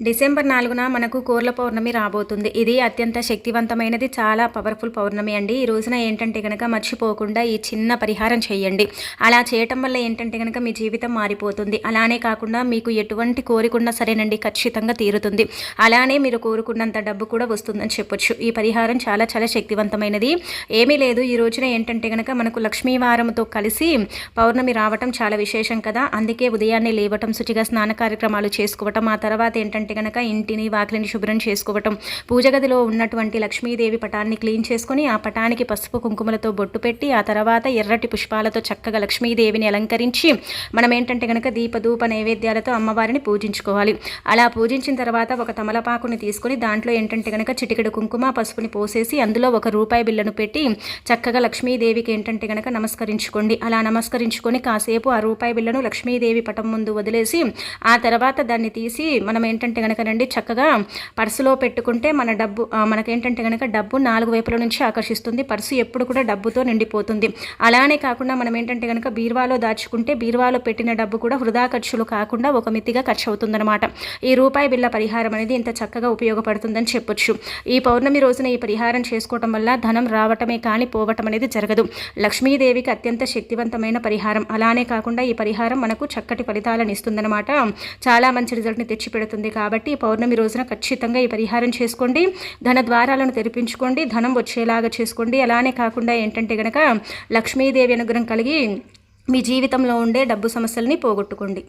December నాలుగున మనకు కోర్ల పౌర్ణమి రాబోతుంది. ఇది అత్యంత శక్తివంతమైనది చాలా పవర్ఫుల్ పౌర్ణమి అండి. ఈ రోజున ఏంటంటే కనుక మర్చిపోకుండా ఈ చిన్న పరిహారం చేయండి. అలా చేయటం వల్ల ఏంటంటే కనుక మీ జీవితం మారిపోతుంది. అలానే కాకుండా మీకు ఎటువంటి కోరికున్నా సరేనండి ఖచ్చితంగా తీరుతుంది. అలానే మీరు కోరుకున్నంత డబ్బు కూడా వస్తుందని చెప్పొచ్చు. ఈ పరిహారం చాలా చాలా శక్తివంతమైనది. ఏమీ లేదు. ఈ రోజున ఏంటంటే కనుక మనకు లక్ష్మీవారంతో కలిసి పౌర్ణమి రావటం చాలా విశేషం కదా. అందుకే ఉదయాన్నే లేవటం శుచిగా స్నాన కార్యక్రమాలు చేసుకోవటం ఆ తర్వాత ఏంటంటే కనుక ఇంటిని వాకిలిని శుభ్రం చేసుకోవటం పూజ గదిలో ఉన్నటువంటి లక్ష్మీదేవి పటాన్ని క్లీన్ చేసుకొని ఆ పటానికి పసుపు కుంకుమలతో బొట్టు పెట్టి ఆ తర్వాత ఎర్రటి పుష్పాలతో చక్కగా లక్ష్మీదేవిని అలంకరించి మనం ఏంటంటే కనుక దీపధూప నైవేద్యాలతో అమ్మవారిని పూజించుకోవాలి. అలా పూజించిన తర్వాత ఒక తమలపాకుని తీసుకొని దాంట్లో ఏంటంటే కనుక చిటికెడు కుంకుమ పసుపుని పోసేసి అందులో ఒక రూపాయి బిళ్ళను పెట్టి చక్కగా లక్ష్మీదేవికి ఏంటంటే కనుక నమస్కరించుకోండి. అలా నమస్కరించుకొని కాసేపు ఆ రూపాయి బిళ్ళను లక్ష్మీదేవి పటం ముందు వదిలేసి ఆ తర్వాత దాన్ని తీసి మనం ఏంటంటే కనుక రండి చక్కగా పర్సులో పెట్టుకుంటే మన డబ్బు మనకేంటంటే కనుక డబ్బు నాలుగు వైపుల నుంచి ఆకర్షిస్తుంది. పర్సు ఎప్పుడు కూడా డబ్బుతో నిండిపోతుంది. అలానే కాకుండా మనం ఏంటంటే కనుక బీరువాలో దాచుకుంటే బీరువాలో పెట్టిన డబ్బు కూడా వృధా ఖర్చులు కాకుండా ఒక మితిగా ఖర్చు అవుతుందన్నమాట ఈ రూపాయి బిళ్ళ పరిహారం అనేది ఇంత చక్కగా ఉపయోగపడుతుందని చెప్పొచ్చు. ఈ పౌర్ణమి రోజున ఈ పరిహారం చేసుకోవటం వల్ల ధనం రావటమే కానీ పోవటం అనేది జరగదు. లక్ష్మీదేవికి అత్యంత శక్తివంతమైన పరిహారం. అలానే కాకుండా ఈ పరిహారం మనకు చక్కటి ఫలితాలను ఇస్తుందన్నమాట. చాలా మంచి రిజల్ట్ని తెచ్చిపెడుతుంది కాబట్టి ఈ పౌర్ణమి రోజున ఖచ్చితంగా ఈ పరిహారం చేసుకోండి. ధన ద్వారాలను తెరిపించుకోండి. ధనం వచ్చేలాగా చేసుకోండి. అలానే కాకుండా ఏంటంటే గనక లక్ష్మీదేవి అనుగ్రహం కలిగి మీ జీవితంలో ఉండే డబ్బు సమస్యల్ని పోగొట్టుకోండి.